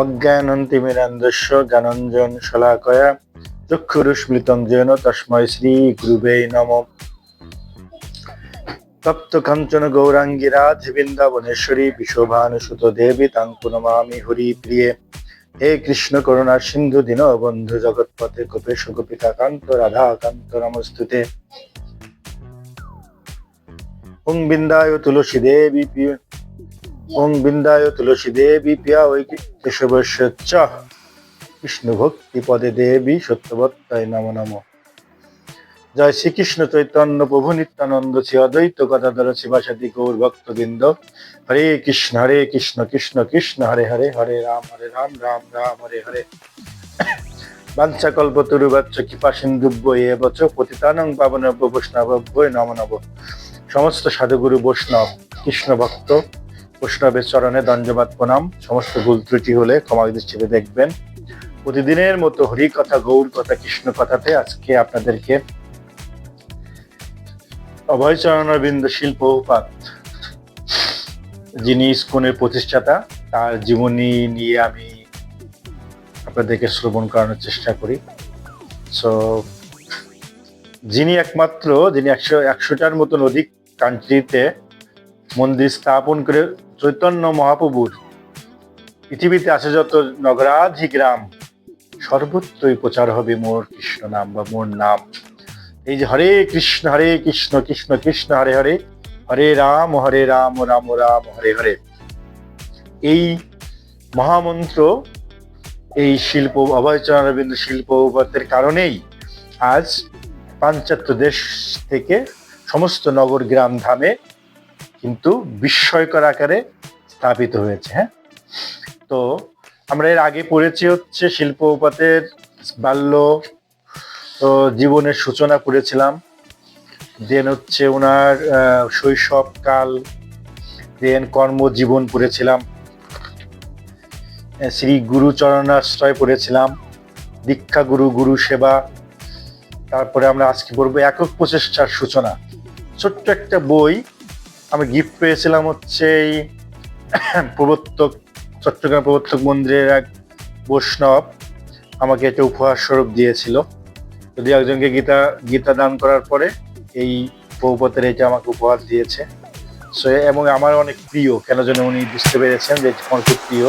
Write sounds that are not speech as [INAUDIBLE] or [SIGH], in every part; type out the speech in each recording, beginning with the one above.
অজ্ঞানন্তিমিরান্ধস্য জ্ঞানঞ্জন শলাকয়া চক্ষুরুস্মৃতং যেন তস্মৈ শ্রী গুরুবে নম। তপ্ত কাঞ্চন গৌরাঙ্গী রাধে বৃন্দাবনেশ্বরী বিশোভানুসুত দেবী তাং পুনমামি হরি প্রিয়ে। হে কৃষ্ণ করুণা সিন্ধু দীন বন্ধু জগৎপথে গোপেশ গোপিকা কান্ত রাধা কান্ত নমস্তুতে। ওং বিন্দায় তুলসী দেবী ওং বিন্দায় তুলসী দেবী প্রিয়া ওই কেশবস্য কৃষ্ণ ভক্তি পদে দেবী সত্যবত্তায় নম নম। জয় শ্রীকৃষ্ণ চৈতন্য প্রভু নিত্যানন্দ শ্রী অদ্বৈত গদাধর শিবাসাদি গৌর ভক্তবৃন্দ। হরে কৃষ্ণ হরে কৃষ্ণ কৃষ্ণ কৃষ্ণ, হরে হরে হরে রাম হরে রাম রাম রাম, হরে হরে। বাঞ্ছাকল্প তরুবাচ্চ কৃপা সিন্ধুব্য, এ বচ পতিতানং পাবন বৈষ্ণব নম নব সমস্ত সাধুগুরু বৈষ্ণব, কৃষ্ণ ভক্ত বৈষ্ণবের চরণে দণ্ডবাদ প্রণাম। সমস্ত ভুল ত্রুটি হলে ক্ষমা দৃষ্টিতে দেখবেন। প্রতিদিনের মতো হরি কথা গৌর কথা কৃষ্ণ কথাতে আজকে আপনাদেরকে অভয়চরণবিন্দ শিল্প উপাত যিনি ইস্কনের প্রতিষ্ঠাতা, তার জীবনী নিয়ে আমি আপনাদেরকে শ্রবণ করানোর চেষ্টা করি। সো যিনি একমাত্র, যিনি একশো, একশোটার মতন অধিক কান্ট্রিতে মন্দির স্থাপন করে চৈতন্য মহাপ্রভুর পৃথিবীতে আছে যত নগরাধি গ্রাম, সর্বত্রই প্রচার হবে মোর কৃষ্ণ নাম বা মোর নাম। এই যে হরে কৃষ্ণ হরে কৃষ্ণ কৃষ্ণ কৃষ্ণ, হরে হরে হরে রাম হরে রাম রাম রাম, হরে হরে। এই মহামন্ত্র, এই শিল্প অভয়চরণবিন্দু শিল্প উপাত্তের কারণেই আজ পাঞ্চাত্য দেশ থেকে সমস্ত নগর গ্রাম ধামে কিন্তু বিস্ময়কর আকারে স্থাপিত হয়েছে হ্যাঁ? তো আমরা এর আগে পড়েছি হচ্ছে শিল্প উপাতের বাল্য জীবনের সূচনা করেছিলাম। দেন হচ্ছে ওনার শৈশবকাল দেন কর্মজীবন পড়েছিলাম। শ্রী গুরু চরণাশ্রয় পড়েছিলাম। দীক্ষা গুরু গুরু সেবা। তারপরে আমরা আজকে পড়ব একক প্রচেষ্টার সূচনা। ছোট্ট একটা বই আমি গিফট পেয়েছিলাম হচ্ছে এই [COUGHS] প্রবর্তক, চট্টগ্রাম প্রবর্তক মন্দিরের এক বৈষ্ণব আমাকে এটা উপহার স্বরূপ দিয়েছিল। যদি একজনকে গীতা গীতা দান করার পরে এই বহুপতের এটা আমাকে উপহার দিয়েছে। সো এবং আমার অনেক প্রিয়, কেন যেন উনি বুঝতে পেরেছেন যে আমার খুব প্রিয়।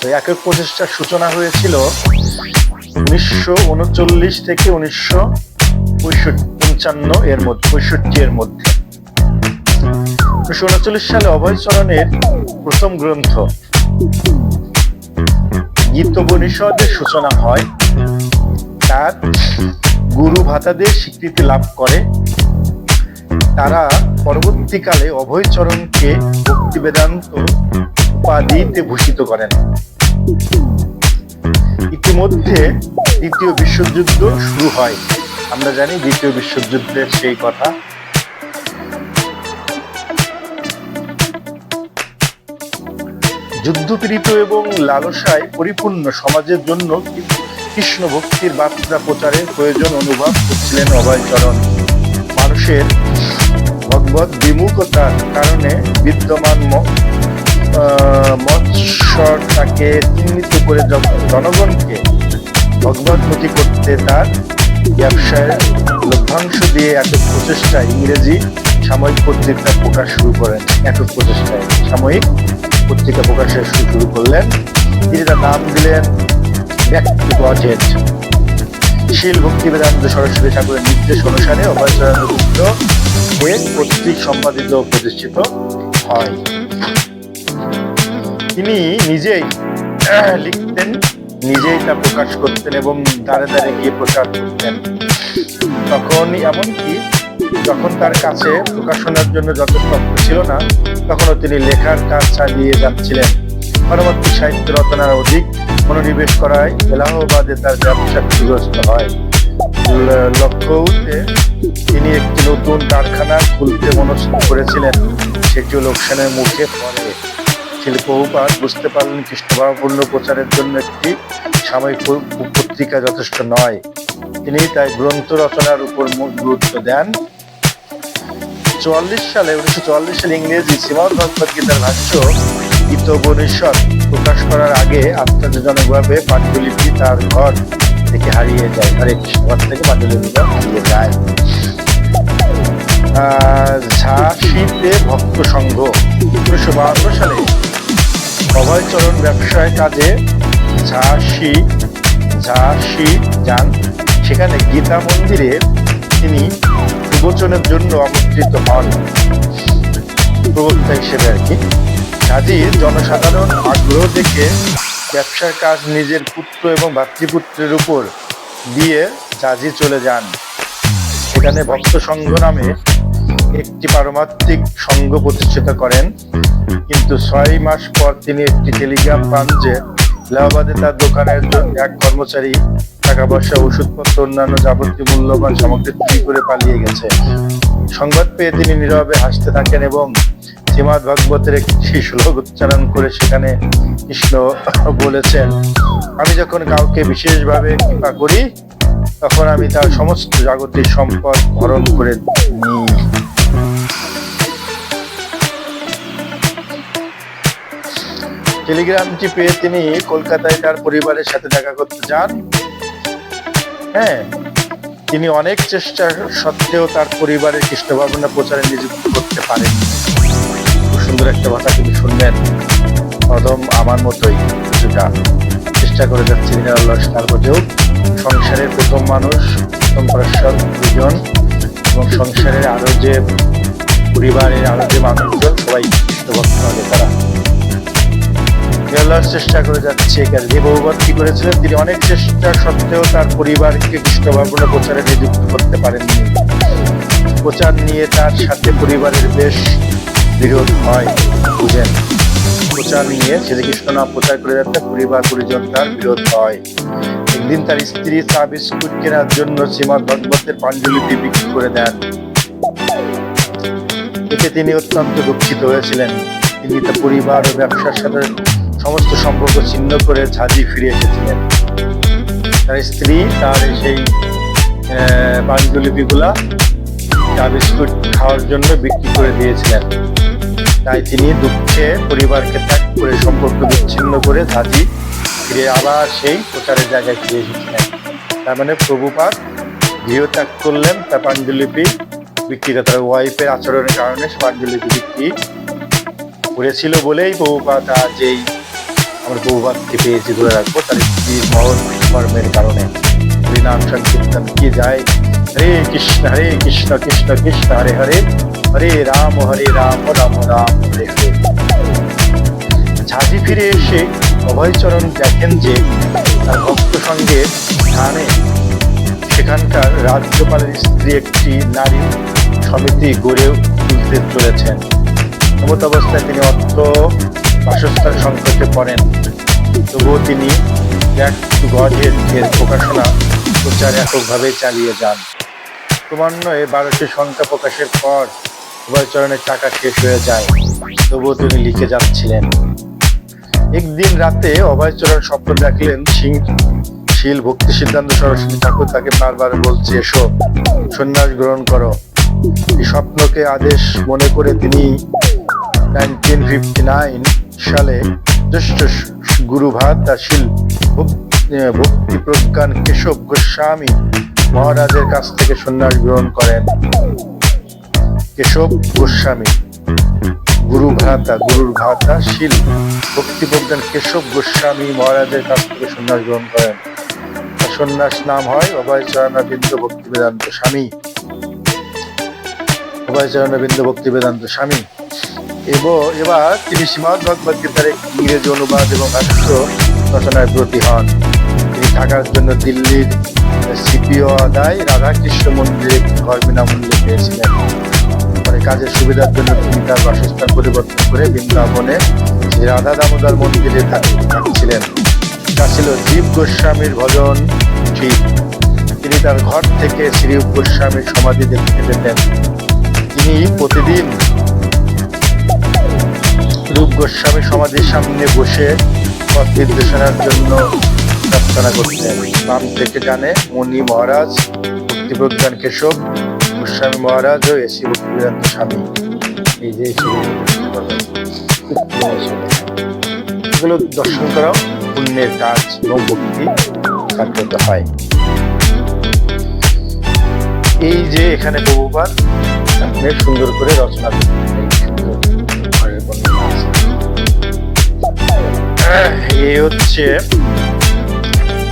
তো একক প্রচেষ্টার সূচনা হয়েছিল উনিশশো উনচল্লিশ থেকে উনিশশো পঁয়ষট্টি, পঞ্চান্ন এর মধ্যে, পঁয়ষট্টি এর মধ্যে। উনিশশো উনচল্লিশ সালে অভয়চরণের প্রথম গ্রন্থ। গীতোপনিষদের সূচনা হয়, তার গুরু ভাতাদের স্বীকৃতি লাভ করে। তারা পরবর্তীকালে অভয়চরণকে ভক্তি বেদান্ত উপাধিতে ভূষিত করেন। ইতিমধ্যে দ্বিতীয় বিশ্বযুদ্ধ শুরু হয়। আমরা জানি দ্বিতীয় বিশ্বযুদ্ধের সেই কথা। যুদ্ধপীড়িত এবং লালসায় পরিপূর্ণ সমাজের জন্য কৃষ্ণ ভক্তির বার্তা প্রচারের প্রয়োজন অনুভব করছিলেন অভয়চরণ মানুষের ভগবত বিমুখতার কারণে বিদ্যমান ম- আহ, মৎসরটাকে চিহ্নিত করে জন- জনগণকে ভগবতমুখী করতে তার ব্যবসায় লভ্যাংশ দিয়ে একক প্রচেষ্টায় ইংরেজি সাময়িক পত্রিকা প্রকাশ শুরু করেন একক প্রচেষ্টায় সাময়িক পত্রিকা প্রকাশের শুরু করলেন। তিনি তার নাম দিলেন গজেট। শীল ভক্তি বেদান্ত সরস্বতী ঠাকুরের নির্দেশ অনুসারে অভয়চরণ গুপ্ত এর কর্তৃক সম্পাদিত প্রতিষ্ঠিত হয়। তিনি নিজেই লিখতেন, নিজেই তা প্রকাশ করতেন এবং দাঁড়ে দাঁড়ে গিয়ে প্রচার করতেন। তখন এমনকি যখন তার কাছে প্রকাশনার জন্য যথেষ্ট অর্থ ছিল না, তখনও তিনি লেখার কাজ চালিয়ে যাচ্ছিলেন। পরবর্তী সাহিত্য রচনার অধিক মনোনিবেশ করায় এলাহাবাদে তার ব্যবসা ক্ষতিগ্রস্ত হয়। লখনৌতে তিনি একটি নতুন কারখানা খুলতে মনস্থ করেছিলেন। সেটিও লোকসানের মুখে পড়ে। শিল্পপাত বুঝতে পারলেন খ্রিস্টভাবপূর্ণ প্রচারের জন্য একটি সাময়িক পত্রিকা যথেষ্ট নয়। তিনি তাই গ্রন্থ রচনার উপর গুরুত্ব দেন। সালে, উনিশশো চুয়াল্লিশ সালে ইংরেজি শ্রীমদ ভগবত গীতার ভাষ্য, গীতোপনিষদ প্রকাশ করার আগে আশ্চর্যজনকভাবে পাণ্ডুলিপি তার ঘর থেকে হারিয়ে যায়। হরে ঘর থেকে পাণ্ডুলিপিটা হারিয়ে যায়। ঝাঁসিতে ভক্ত সংঘ, উনিশশো বাহান্ন সালে অভয়চরণ ব্যবসায় কাজে ঝাঁসি ঝাঁসি যান। সেখানে গীতা মন্দিরে তিনি প্রবচনের জন্য আমন্ত্রিত হন প্রবক্তা হিসেবে আর কি। কাজী জনসাধারণ আগ্রহ দেখে ব্যবসার কাজ নিজের পুত্র এবং ভাতৃপুত্রের উপর দিয়ে জাজি চলে যান। সেখানে ভক্ত সংঘ নামে একটি পারমাত্মিক সংঘ প্রতিষ্ঠিত করেন। কিন্তু ছয় মাস পর তিনি একটি টেলিগ্রাম পান যে, এলাহাবাদে তার দোকানের এক কর্মচারী টাকা পয়সা ওষুধপত্র, অন্যান্য যাবতীয় মূল্যবান সামগ্রী চুরি করে পালিয়ে গেছে। সংবাদ পেয়ে তিনি নীরবে হাসতে থাকেন এবং শ্রীমদ ভাগবতের একটি শ্লোক উচ্চারণ করে সেখানে কৃষ্ণ বলেছেন, আমি যখন কাউকে বিশেষভাবে কৃপা করি, তখন আমি তার সমস্ত জাগতিক সম্পদ হরণ করে নিই। টেলিগ্রামটি পেয়ে তিনি কলকাতায় তার পরিবারের সাথে দেখা করতে যান। হ্যাঁ তিনি অনেক চেষ্টা সত্ত্বেও তার পরিবারের কৃষ্ণ ভাবনা প্রচারে নিযুক্ত করতে পারেন সুন্দর একটা কথা তিনি শুনলেন। প্রথম আমার মতোই কিছুটা চেষ্টা করে যাচ্ছে তিনি আল্লাহ তারপরেও সংসারের প্রথম মানুষ, প্রথম পরস্পর দুজন। এবং সংসারের আরও যে পরিবারের আরও যে মানুষজন, সবাই কৃষ্ণ ভক্ত হবে তারা। আল্লাহর চেষ্টা করে যাচ্ছে কাজে যে বহুবত কি করেছিলেন, তিনি অনেক চেষ্টা সত্ত্বেও তার পরিবারকে কৃষ্ণ প্রচারে নিযুক্ত করতে পারেননি। প্রচার নিয়ে তার সাথে পরিবারের বেশ বিরোধ হয় বুঝেন। প্রচার নিয়ে শ্রীকৃষ্ণ নাম প্রচার করে যাচ্ছে পরিবার, পরিজন তার বিরোধ হয় একদিন তার স্ত্রী চা বিস্কুট কেনার জন্য শ্রীমদ ভগবতের পাঞ্জলিপি বিক্রি করে দেন। এতে তিনি অত্যন্ত দুঃখিত হয়েছিলেন। তিনি তার পরিবার ও ব্যবসার সাথে সমস্ত সম্পর্ক ছিন্ন করে ঝাঁঝি ফিরে এসেছিলেন। তার স্ত্রী, তার সেই পাণ্ডুলিপিগুলা চা বিস্কুট খাওয়ার জন্য বিক্রি করে দিয়েছিলেন। তাই তিনি দুঃখে পরিবারকে ত্যাগ করে সম্পর্ক বিচ্ছিন্ন করে ঝাঁঝি ফিরে আবার সেই প্রচারের জায়গায় ফিরে এসেছিলেন। তার মানে প্রভুপাত গৃহ ত্যাগ করলেন তার পাণ্ডুলিপি তার ওয়াইফের আচরণের কারণে সে পাণ্ডুলিপি বিক্রি করেছিল বলেই প্রভুপাত এই আমার বহুবাদকে পেয়েছি ধরে রাখব, তার স্ত্রীর মহৎ কর্মের কারণে। হরিনাম সংকীর্তন, কি যায়? হরে কৃষ্ণ হরে কৃষ্ণ কৃষ্ণ কৃষ্ণ, হরে হরে হরে রাম হরে রাম রাম রাম, হরে হরে। ঝাঁঝি ফিরে এসে অভয়চরণ দেখেন যে তার ভক্ত সঙ্গে স্থানে সেখানকার রাজ্যপালের স্ত্রী একটি নারী সমিতি গড়ে তুলতে চলেছেন। অবস্থায় তিনি অর্থ বাসস্থান সংকটে পড়েন। তবুও তিনি এক গজের যে প্রকাশনা প্রচার এককভাবে চালিয়ে যান। ক্রমান্বয়ে বারোটি সংখ্যা প্রকাশের পর উভয়চরণের টাকা শেষ হয়ে যায়। তবুও তিনি লিখে যাচ্ছিলেন। একদিন রাতে অভয়চরণ স্বপ্ন দেখলেন সিং শীল ভক্তি সিদ্ধান্ত সরস্বতী ঠাকুর তাকে বারবার বলছে, এসো, সন্ন্যাস গ্রহণ করো। এই স্বপ্নকে আদেশ মনে করে তিনি নাইনটিন ফিফটি নাইন সালে জ্যেষ্ঠ গুরু ভাতাশীল ভক্তি প্রজ্ঞান কেশব গোস্বামী মহারাজের কাছ থেকে সন্ন্যাস গ্রহণ করেন। কেশব গোস্বামী গুরু ভ্রাতা গুরুর ভ্রাতা শীল ভক্তি প্রজ্ঞান কেশব গোস্বামী মহারাজের কাছ থেকে সন্ন্যাস গ্রহণ করেন। সন্ন্যাস নাম হয় অভয় চরণাবিন্দ ভক্তি বেদান্ত স্বামী। অভয় চরণাবিন্দ ভক্তি বেদান্ত স্বামী। এবং এবার তিনি শ্রীমদ ভগবত গীতার ইংরেজি অনুবাদ এবং ভাষ্য রচনায় ব্রতী হন। তিনি থাকার জন্য দিল্লির সিপিও আদায় রাধাকৃষ্ণ মন্দিরে ঘর বিনামূল্যে পেয়েছিলেন পরে কাজের সুবিধার জন্য তিনি তার বাসস্থান পরিবর্তন করে বৃন্দাবনে শ্রী রাধা দামোদর মন্দিরে থাক- থাকছিলেন। তা ছিল জীব গোস্বামীর ভজন ঠিক। তিনি তার ঘর থেকে শ্রী গোস্বামীর সমাধি দেখতে পেতেন তিনি প্রতিদিন রূপ গোস্বামী সমাধির সামনে বসে পথ নির্দেশনার জন্য প্রার্থনা করতেন বাম থেকে জানে মণি মহারাজ ভক্তি প্রজ্ঞান কেশব, গোস্বামী মহারাজ ও এসি ভক্তিবেদান্ত স্বামী। এই যে। সেগুলো দর্শন করাও পুণ্যের কাজ এবং ভক্তি জাগ্রত হয়। এই যে এখানে বহুবার সুন্দর করে রচনা এই হচ্ছে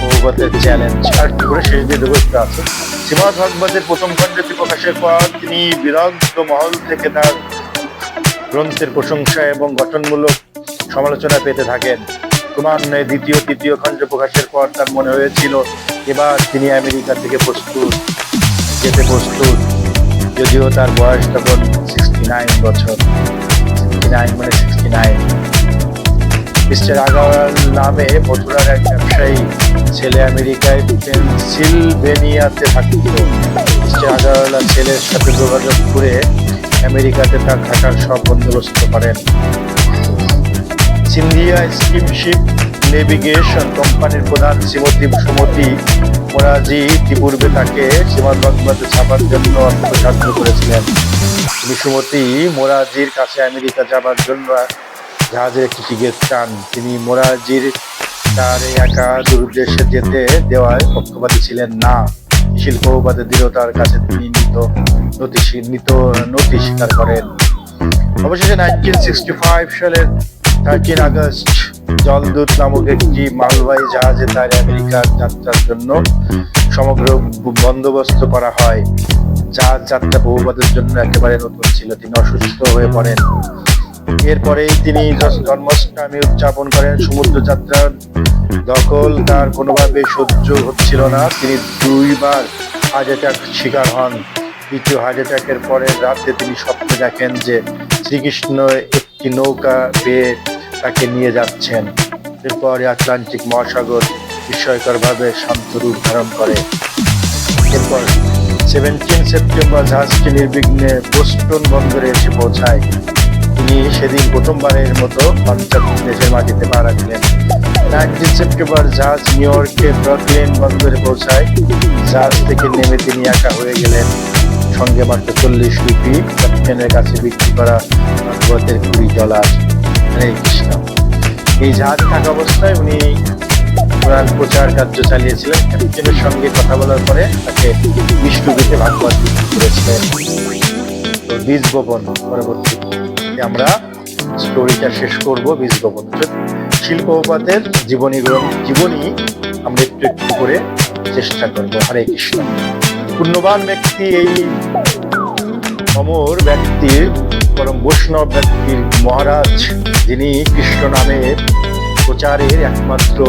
ভগবতের চ্যালেঞ্জ আর করে শেষ দিয়ে দেবো একটু আছে। শ্রীমদ ভগবতের প্রথম খণ্ডটি প্রকাশের পর তিনি বিরগ্ধ মহল থেকে তার গ্রন্থের প্রশংসা এবং গঠনমূলক সমালোচনা পেতে থাকেন। ক্রমান্বয়ে দ্বিতীয়, তৃতীয় খণ্ড প্রকাশের পর তার মনে হয়েছিল, এবার তিনি আমেরিকা থেকে প্রস্তুত, যেতে প্রস্তুত। যদিও তার বয়স তখন সিক্সটি নাইন বছর। সিক্সটি নাইন মানে সিক্সটি নাইন মিস্টার আগারওয়াল নামে মথুরার এক ব্যবসায়ী ছেলে আমেরিকায় পেনসিলভেনিয়াতে থাকত। মিস্টার আগারওয়ালা ছেলের সাথে যোগাযোগ করে আমেরিকাতে তার থাকার সব বন্দোবস্ত করেন। সিন্ধিয়া স্কিমশিপ নেভিগেশন কোম্পানির প্রধান শ্রীমতী সুমতি মোরাজি ইতিপূর্বে তাকে ভগবতে ছাপার জন্য অর্থ সাহায্য করেছিলেন। সুমতি মোরাজির কাছে আমেরিকা যাবার জন্য জাহাজের একটি টিকিট চান তিনি মোরাজির তার একা দুর্দেশে যেতে দেওয়ায় পক্ষপাতী ছিলেন না। শিল্পবাদের দৃঢ়তার কাছে তিনি নিত স্বী- নিত নতি স্বীকার করেন অবশেষে নাইনটিন সিক্সটি ফাইভ সালের থার্টিন আগস্ট জলদূত নামক একটি মালবাহী জাহাজে তার আমেরিকার যাত্রার জন্য সমগ্র বন্দোবস্ত করা হয়। জাহাজ যাত্রা বহুবাদের জন্য একেবারে নতুন ছিল। তিনি অসুস্থ হয়ে পড়েন। এরপরেই তিনি জন্মাষ্টমী উদযাপন করেন সমুদ্র যাত্রার দখল তার কোনোভাবে সহ্য হচ্ছিল না। তিনি দুইবার হার্ট অ্যাটাক শিকার হন। দ্বিতীয় হার্ট অ্যাটাকের পরে রাতে তিনি স্বপ্নে দেখেন যে শ্রীকৃষ্ণ একটি নৌকা পেয়ে তাকে নিয়ে যাচ্ছেন। এরপরে আটলান্টিক মহাসাগর বিস্ময়করভাবে শান্ত রূপ ধারণ করে। এরপর সেভেন্টিন সেপ্টেম্বর জাহাজটি নির্বিঘ্নে বোস্টন বন্দরে এসে পৌঁছায়। তিনি সেদিন প্রথমবারের মতো পাশ্চাত্য দেশের মাটিতে পা রাখলেন। নাইনটিন সেপ্টেম্বর জাহাজ নিউ ইয়র্কে ব্রকলেন বন্দরে পৌঁছায়। জাহাজ থেকে নেমে তিনি একা হয়ে গেলেন। সঙ্গে মাত্র চল্লিশ রুপি ক্যাপ্টেনের কাছে বিক্রি করা ভাগবতের কুড়ি ডলার। হরে কৃষ্ণ। এই জাহাজে থাকা অবস্থায় উনি কোরআন প্রচার কার্য চালিয়েছিলেন। ক্যাপ্টেনের সঙ্গে কথা বলার পরে তাকে রুপিতে ভাগবত বিক্রি করেছিলেন। বীজ বপন পরবর্তী। আমরা স্টোরিটা শেষ করব বীজ বপন শিল্পপাতের জীবনী জীবনী আমরা একটু একটু করে চেষ্টা করব। হরে কৃষ্ণ। পুণ্যবান ব্যক্তি এই অমর ব্যক্তির, পরম বৈষ্ণব ব্যক্তির মহারাজ, যিনি কৃষ্ণ নামের প্রচারের একমাত্র।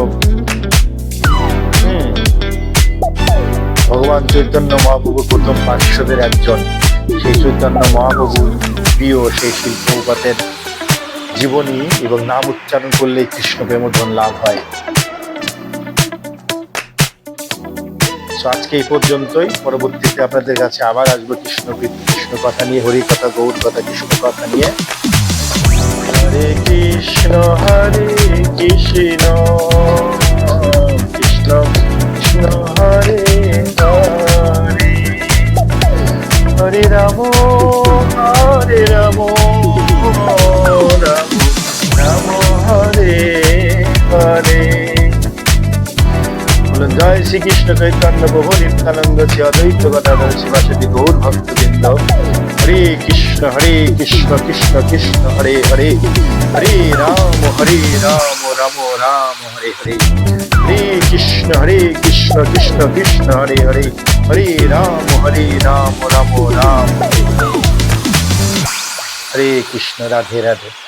ভগবান চৈতন্য মহাপ্রভুর প্রথম পার্শ্বদের একজন। সেই চৈতন্য মহাপ্রভুর প্রিয় সেই শিল্পপাতের জীবনী এবং নাম উচ্চারণ করলেই কৃষ্ণ প্রেমোধন লাভ হয়। তো আজকে এই পর্যন্তই। পরবর্তীতে আপনাদের কাছে আবার আসব কৃষ্ণ কৃষ্ণ কথা নিয়ে, হরি কথা, গৌর কথা, কৃষ্ণ কথা নিয়ে। হরে কৃষ্ণ হরে কৃষ্ণ কৃষ্ণ কৃষ্ণ, হরে হরে। হরে রাম হরে রাম রাম বলুন জয় শ্রীকৃষ্ণ চৈতন্য প্রভু নিত্যানন্দ শ্রী অদ্বৈত গদাধর শিবাসী গৌর ভক্তবৃন্দ। হরে কৃষ্ণ হরে কৃষ্ণ কৃষ্ণ কৃষ্ণ, হরে হরে। হরে রাম হরে রাম রাম রাম, হরে হরে। হরে কৃষ্ণ হরে কৃষ্ণ কৃষ্ণ কৃষ্ণ, হরে হরে। হরে রাম হরে রাম রাম রাম। হরে কৃষ্ণ, রাধে রাধে।